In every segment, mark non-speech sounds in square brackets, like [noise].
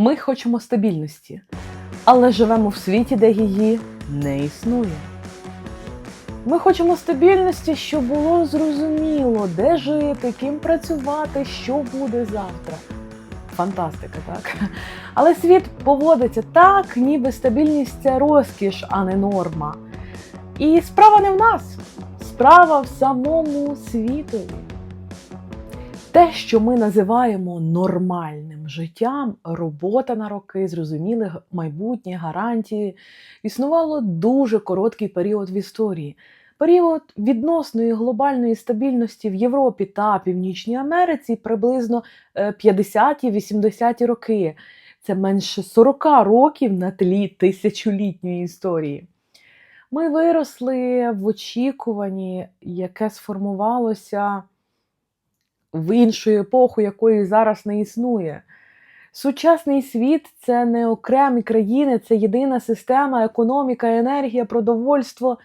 Ми хочемо стабільності, але живемо в світі, де її не існує. Ми хочемо стабільності, щоб було зрозуміло, де жити, ким працювати, що буде завтра. Фантастика, так? Але світ поводиться так, ніби стабільність це розкіш, а не норма. І справа не в нас, справа в самому світові. Те, що ми називаємо нормальним життям, робота на роки, зрозуміле майбутнє, гарантії, існувало дуже короткий період в історії. Період відносної глобальної стабільності в Європі та Північній Америці приблизно е, 50-80-ті роки. Це менше 40 років на тлі тисячолітньої історії. Ми виросли в очікуванні, яке сформувалося в іншу епоху, якої зараз не існує. Сучасний світ це не окремі країни, це єдина система, економіка, енергія, продовольство,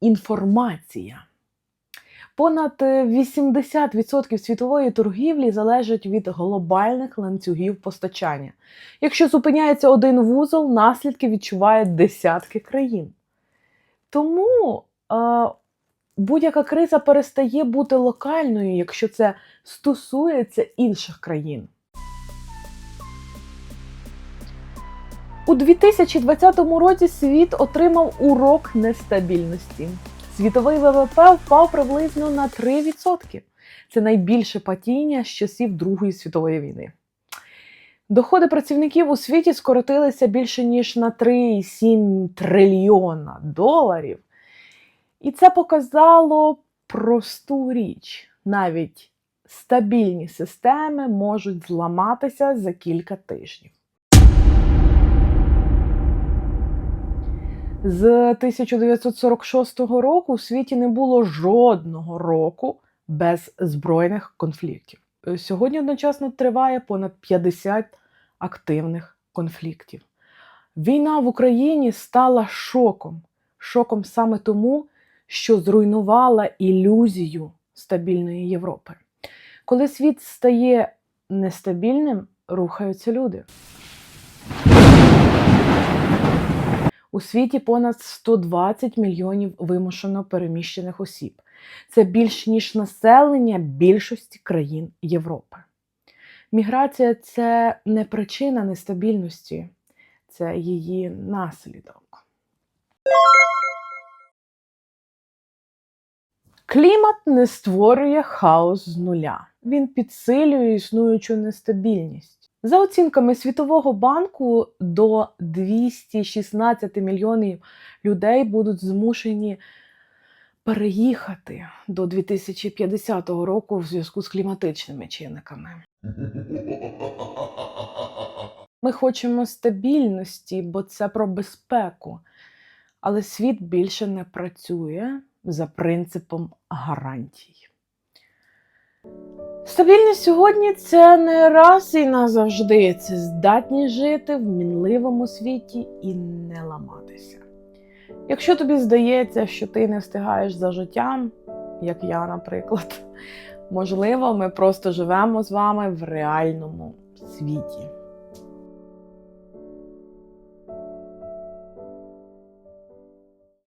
інформація. Понад е, 80% світової торгівлі залежать від глобальних ланцюгів постачання. Якщо зупиняється один вузол, наслідки відчувають десятки країн. Тому е, будь-яка криза перестає бути локальною, якщо це стосується інших країн. У 2020 році світ отримав урок нестабільності. Світовий ВВП впав приблизно на 3%. Це найбільше падіння з часів Другої світової війни. Доходи працівників у світі скоротилися більше ніж на 3,7 трильйона доларів. І це показало просту річ. Навіть стабільні системи можуть зламатися за кілька тижнів. З 1946 року у світі не було жодного року без збройних конфліктів. Е, Сьогодні одночасно триває понад 50 активних конфліктів. Війна в Україні стала шоком. Шоком саме тому, що зруйнувала ілюзію стабільної Європи. Коли світ стає нестабільним, рухаються люди. У світі понад 120 мільйонів вимушено переміщених осіб. Це більш ніж населення більшості країн Європи. Міграція це не причина нестабільності, це її наслідок. Клімат не створює хаос з нуля. Він підсилює існуючу нестабільність. За оцінками Світового банку, до 216 мільйонів людей будуть змушені переїхати до 2050 року в зв'язку з кліматичними чинниками. [laughs] Ми хочемо стабільності, бо це про безпеку. Але світ більше не працює за принципом гарантій. Стабільність сьогодні це не раз і назавжди. Це здатність жити в мінливому світі і не ламатися. Якщо тобі здається, що ти не встигаєш за життям, як я, наприклад, [laughs] можливо, ми просто живемо з вами в реальному світі.